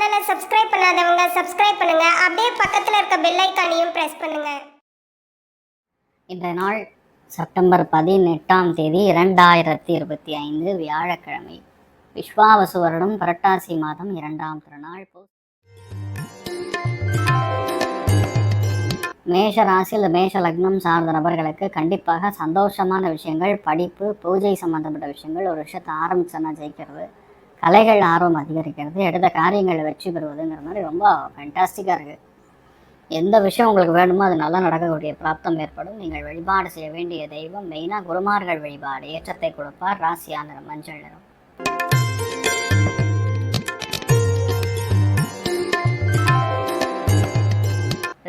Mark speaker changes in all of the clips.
Speaker 1: Subscribe பண்ணுங்க. அப்படியே பக்கத்தில் இருக்க பெல் ஐக்கானையும் பிரஸ் பண்ணுங்க.
Speaker 2: இன்றைய நாள் செப்டம்பர் பதினெட்டாம் தேதி இரண்டாயிரத்தி இருபத்தி ஐந்து வியாழக்கிழமை. விஸ்வாவசு வருடம் புரட்டாசி மாதம் இரண்டாம் திருநாள் பௌ- மேஷ ராசியில் மேஷ லக்னம் சார்ந்த நபர்களுக்கு கண்டிப்பாக சந்தோஷமான விஷயங்கள் படிப்பு பூஜை சம்பந்தப்பட்ட விஷயங்கள் ஒரு விஷயத்தை ஆரம்பிச்சோன்னா ஜெயிக்கிறது. கலைகள் ஆர்வம் அதிகரிக்கிறது எடுத்த காரியங்களை வெற்றி பெறுவதுங்கிற மாதிரி ரொம்ப ஃபென்டாஸ்டிக்காக இருக்குது எந்த விஷயம் உங்களுக்கு வேணுமோ அது நல்லா நடக்கக்கூடிய பிராப்தம் ஏற்படும். நீங்கள் வழிபாடு செய்ய வேண்டிய தெய்வம் மெயினாக குருமார்கள் வழிபாடு. ஏற்றத்தை கொடுப்பார். ராசியா நிறம் மஞ்சள் நிறம்.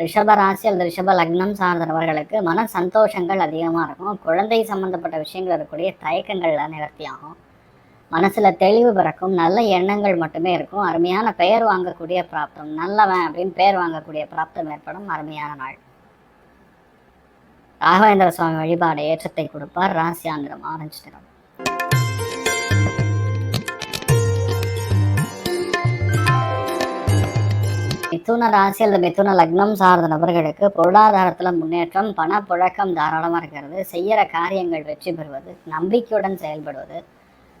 Speaker 2: ரிஷப ராசி அல்லது ரிஷப லக்னம் சார்ந்தவர்களுக்கு மன சந்தோஷங்கள் அதிகமாக இருக்கும். குழந்தை சம்பந்தப்பட்ட விஷயங்கள் இருக்கக்கூடிய தயக்கங்கள்லாம் நிவர்த்தியாகும் மனசில் தெளிவு பிறக்கும் நல்ல எண்ணங்கள் மட்டுமே இருக்கும். அருமையான பெயர் வாங்கக்கூடிய பிராப்தம் நல்லவன் அப்படின்னு பெயர் வாங்கக்கூடிய பிராப்தம் ஏற்படும். அருமையான நாள். ராகவேந்திர சுவாமி வழிபாடு ஏற்றத்தை கொடுப்பார். ராசியாந்திரம் ஆரஞ்சு நிறம். மிதுன ராசி அல்லது மிதுன லக்னம் சார்ந்த நபர்களுக்கு பொருளாதாரத்தில் முன்னேற்றம் பணப்புழக்கம் தாராளமாக இருக்கிறது. செய்கிற காரியங்கள் வெற்றி பெறுவது நம்பிக்கையுடன் செயல்படுவது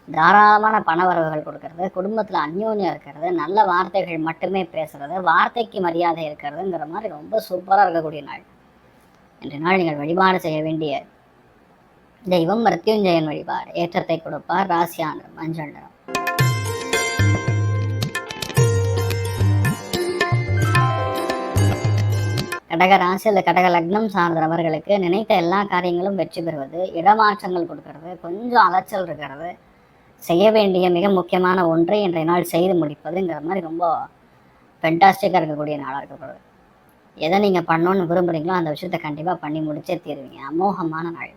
Speaker 2: தாராளமான பண வரவுகள் கொடுக்கறது குடும்பத்தில் அந்யோன்யம் இருக்கிறது நல்ல வார்த்தைகள் மட்டுமே பேசுறது வார்த்தைக்கு மரியாதை இருக்கிறதுங்கிற மாதிரி ரொம்ப சூப்பராக இருக்கக்கூடிய நாள். இன்றைய நாள் நீங்கள் வழிபாடு செய்ய வேண்டிய தெய்வம் மருத்யுஞ்சயன் வழிபாடு. ஏற்றத்தை கொடுப்பார் ராசியான மஞ்சள் நிறம். கடக ராசி அல்லது கடக லக்னம் சார்ந்த நபர்களுக்கு நினைத்த எல்லா காரியங்களும் வெற்றி பெறுவது இடமாற்றங்கள் கொடுக்கறது கொஞ்சம் அலைச்சல் இருக்கிறது செய்ய வேண்டிய மிக முக்கியமான ஒன்றை இன்றைய நாள் செய்து முடிப்பதுங்கிற மாதிரி ரொம்ப ஃபென்டாஸ்டிக்காக இருக்கக்கூடிய நாளாக இருக்கிறது. எதை நீங்கள் பண்ணணும்னு விரும்புகிறீங்களோ அந்த விஷயத்தை கண்டிப்பாக பண்ணி முடிச்சே தீருவீங்க. அமோகமான நாள்.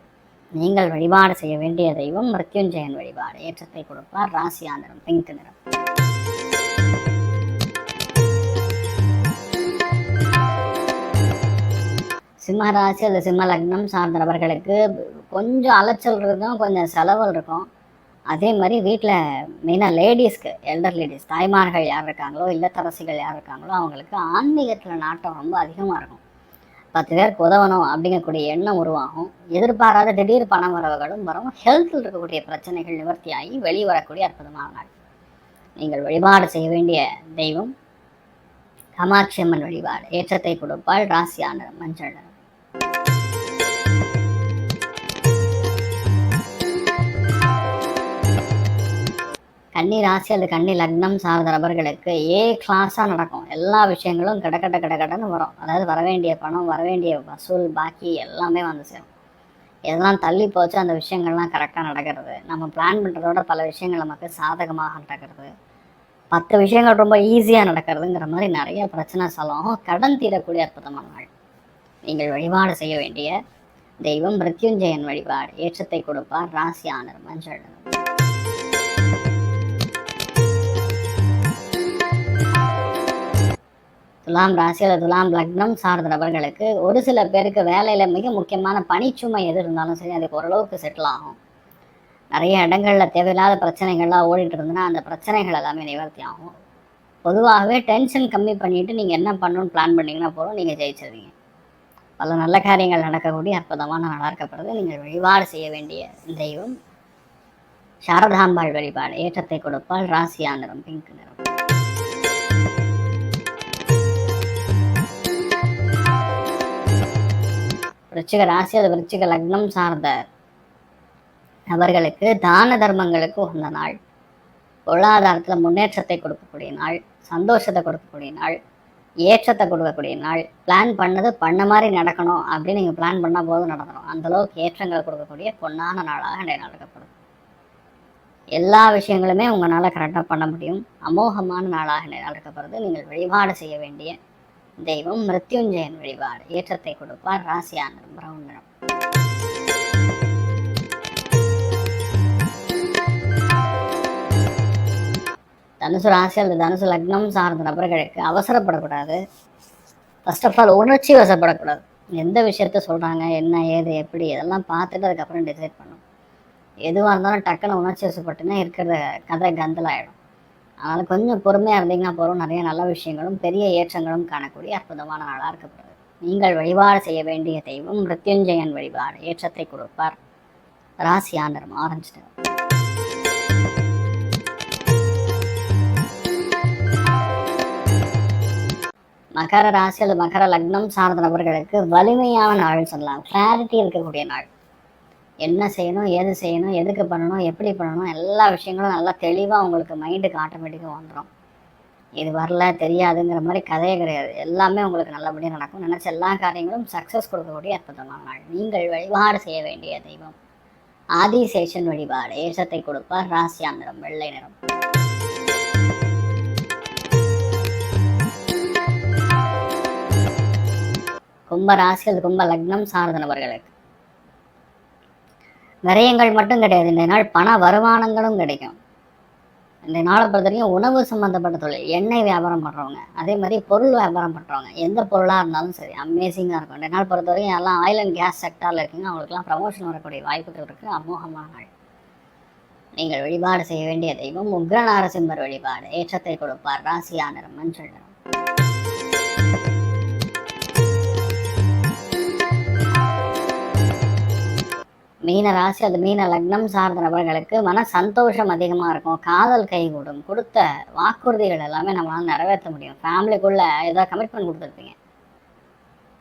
Speaker 2: நீங்கள் வழிபாடு செய்ய வேண்டிய தெய்வம் மிருத்யுஞ்சயன் வழிபாடு. ஏற்றத்தை கொடுப்பார் ராசி ஆந்திரம் பிங்க் நிறம். சிம்ம ராசி அல்லது சிம்ம லக்னம் சார்ந்த நபர்களுக்கு கொஞ்சம் அலைச்சல் இருக்கும் கொஞ்சம் செலவல் இருக்கும். அதே மாதிரி வீட்டில் மெயினாக லேடிஸ்க்கு எல்டர் லேடிஸ் தாய்மார்கள் யார் இருக்காங்களோ இல்லத்தரசிகள் யார் இருக்காங்களோ அவங்களுக்கு ஆன்மீகத்தில் நாட்டம் ரொம்ப அதிகமாக இருக்கும். பத்து பேருக்கு உதவணும் அப்படிங்கக்கூடிய எண்ணம் உருவாகும். எதிர்பாராத திடீர் பண வரவுகளும் வரும். ஹெல்த்தில் இருக்கக்கூடிய பிரச்சனைகள் நிவர்த்தியாகி வெளிவரக்கூடிய அற்புதமான நாள். நீங்கள் வழிபாடு செய்ய வேண்டிய தெய்வம் காமாட்சி அம்மன் வழிபாடு. ஏற்றத்தை கொடுப்பாள் ராசியான மஞ்சள் கன்னி ராசி அல்லது கன்னி லக்னம் சார்ந்த நபர்களுக்கு ஏ கிளாஸாக நடக்கும். எல்லா விஷயங்களும் கடக்கட கடக்கடன்னு வரும். அதாவது வர வேண்டிய பணம் வர வேண்டிய வசூல் பாக்கி எல்லாமே வந்து சேரும். இதெல்லாம் தள்ளி போச்சு அந்த விஷயங்கள்லாம் கரெக்டாக நடக்கிறது. நம்ம பிளான் பண்ணுறதோட பல விஷயங்கள் நமக்கு சாதகமாக நடக்கிறது. பத்து விஷயங்கள் ரொம்ப ஈஸியாக நடக்கிறதுங்கிற மாதிரி நிறைய பிரச்சனை சொல்லும். கடன் தீரக்கூடிய அற்புதமான நாள். நீங்கள் வழிபாடு செய்ய வேண்டிய தெய்வம் மிருத்யுஞ்சயன் வழிபாடு. ஏற்றத்தை கொடுப்பார் ராசி ஆனர் மஞ்சள். துலாம் ராசி அல்லது துலாம் லக்னம் சார்ந்த நபர்களுக்கு ஒரு சில பேருக்கு வேலையில் மிக முக்கியமான பணிச்சுமை எது இருந்தாலும் சரி அதுக்கு ஓரளவுக்கு செட்டில் ஆகும். நிறைய இடங்களில் தேவையில்லாத பிரச்சனைகள்லாம் ஓடிட்டு இருந்ததுன்னா அந்த பிரச்சனைகள் எல்லாமே நிவர்த்தி ஆகும். பொதுவாகவே டென்ஷன் கம்மி பண்ணிட்டு நீங்கள் என்ன பண்ணணும்னு பிளான் பண்ணீங்கன்னா போதும் நீங்கள் ஜெயிச்சிருவீங்க. பல நல்ல காரியங்கள் நடக்கக்கூடிய அற்புதமான நடக்கப்படுது இருக்கப்படுது. நீங்கள் வழிபாடு செய்ய வேண்டிய தெய்வம். சாரதாம்பாள் வழிபாடு ஏற்றத்தை கொடுப்பால் ராசியா நிறம் பிங்க் நிறம். விருச்சிக ராசி அது விருச்சிக லக்னம் சார்ந்த நபர்களுக்கு தான தர்மங்களுக்கு உகந்த நாள். பொருளாதாரத்தில் முன்னேற்றத்தை கொடுக்கக்கூடிய நாள் சந்தோஷத்தை கொடுக்கக்கூடிய நாள் ஏற்றத்தை கொடுக்கக்கூடிய நாள். பிளான் பண்ணது பண்ண மாதிரி நடக்கணும் அப்படின்னு நீங்கள் பிளான் பண்ணால் போதும் நடக்கணும் அந்தளவுக்கு ஏற்றங்கள் கொடுக்கக்கூடிய பொன்னான நாளாக இன்றைய நடக்கப்படும் எல்லா விஷயங்களுமே உங்களால் கரெக்டாக பண்ண முடியும். அமோகமான நாளாக இன்றைய நாள் நீங்கள் வழிபாடு செய்ய வேண்டிய தெய்வம் மிருத்யுஞ்சயன் வழிபாடு. ஏற்றத்தை கொடுப்பார் ராசியான பிரவுன் நிறம் தனுசு ராசி அல்லது தனுசு லக்னம் சார்ந்த நபர்களுக்கு அவசரப்படக்கூடாது. ஃபர்ஸ்ட் ஆஃப் ஆல் உணர்ச்சி வசப்படக்கூடாது. எந்த விஷயத்த சொல்கிறாங்க என்ன ஏது எப்படி இதெல்லாம் பார்த்துட்டு அதுக்கப்புறம் டிசைட் பண்ணும் எதுவாக இருந்தாலும் டக்குன்னு உணர்ச்சி வசப்பட்டுன்னா இருக்கிற கதை கந்தலாயிடும். அதனால் கொஞ்சம் பொறுமையாக இருந்தீங்கன்னா போகிறோம் நிறைய நல்ல விஷயங்களும் பெரிய ஏற்றங்களும் காணக்கூடிய அற்புதமான நாளாக இருக்கப்படுது நீங்கள் வழிபாடு செய்ய வேண்டிய தெய்வம் மிருத்யுஞ்சயன் வழிபாடு. ஏற்றத்தை கொடுப்பார். ராசி ஆண்டரும் ஆரஞ்சு நிறம். மகர ராசி அல்லது மகர லக்னம் சார்ந்த நபர்களுக்கு வலிமையான நாள் சொல்லலாம். கிளாரிட்டி இருக்கக்கூடிய நாள். என்ன செய்யணும் ஏது செய்யணும் எதுக்கு பண்ணணும் எப்படி பண்ணணும் எல்லா விஷயங்களும் நல்லா தெளிவாக உங்களுக்கு மைண்டுக்கு ஆட்டோமேட்டிக்காக வந்துடும் இது வரல தெரியாதுங்கிற மாதிரி கதையே கிடையாது. எல்லாமே உங்களுக்கு நல்லபடியாக நடக்கும். நினச்ச எல்லா காரியங்களும் சக்ஸஸ் கொடுக்கக்கூடிய அற்புதமான நாள். நீங்கள் வழிபாடு செய்ய வேண்டிய தெய்வம். ஆதிசேஷன் வழிபாடு. ஏசத்தை கொடுப்பார் ராசியா நிறம் வெள்ளை நிறம். கும்ப ராசி அல்லது கும்ப லக்னம் சார்ந்த நபர்களுக்கு. விரயங்கள் மட்டும் கிடையாது. இந்த நாள் பண வருமானங்களும் கிடைக்கும். இந்த நாளை பொறுத்த வரைக்கும் உணவு சம்மந்தப்பட்ட தொழில் எண்ணெய் வியாபாரம் பண்ணுறவங்க அதே மாதிரி பொருள் வியாபாரம் பண்ணுறவங்க எந்த பொருளாக இருந்தாலும் சரி அமேசிங்காக இருக்கும். இந்த நாள் பொறுத்த வரைக்கும் எல்லாம் ஆயில் அண்ட் கேஸ் செக்டாரில் இருக்கீங்க. அவங்களுக்குலாம் ப்ரமோஷன் வரக்கூடிய வாய்ப்புகள் இருக்குது அமோகமான நாள். நீங்கள் வழிபாடு செய்ய வேண்டிய தெய்வம் உக்ர நாரசிம்மர் வழிபாடு. ஏற்றத்தை கொடுப்பார். ராசியானர் மஞ்சள் மீன ராசி அது மீன லக்னம் சார்ந்த நபர்களுக்கு மன சந்தோஷம் அதிகமாக இருக்கும். காதல் கைகூடும். கொடுத்த வாக்குறுதிகள் எல்லாமே நம்மளால் நிறைவேற்ற முடியும். ஃபேமிலிக்குள்ள ஏதாவது கமிட்மெண்ட் கொடுத்துருப்பீங்க.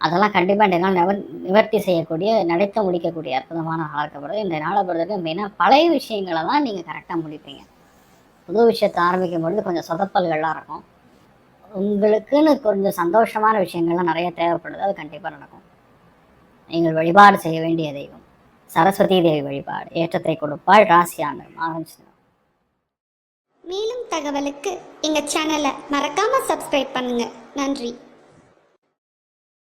Speaker 2: அதெல்லாம் கண்டிப்பாக இந்த நாள் நிவர் நிவர்த்தி செய்யக்கூடிய நடத்த முடிக்கக்கூடிய அற்புதமான நாளாக இருக்கப்படுது இந்த நாளை பொறுத்தவரைக்கும் மெயினாக பழைய விஷயங்களை தான் நீங்கள் கரெக்டாக முடிப்பீங்க. புது விஷயத்தை ஆரம்பிக்கும் பொழுது கொஞ்சம் சொதப்பல்கள்லாம் இருக்கும். உங்களுக்குன்னு கொஞ்சம் சந்தோஷமான விஷயங்கள்லாம் நிறைய தேவைப்படுது. அது கண்டிப்பாக நடக்கும். நீங்கள் வழிபாடு செய்ய வேண்டிய தெய்வம். சரஸ்வதி தேவி வழிபாடு ஏற்றத்தை கொடுப்பாள் ராசியான ஆரஞ்சு
Speaker 1: மேலும் தகவலுக்கு எங்க சேனலை மறக்காம சப்ஸ்கிரைப் பண்ணுங்க. நன்றி.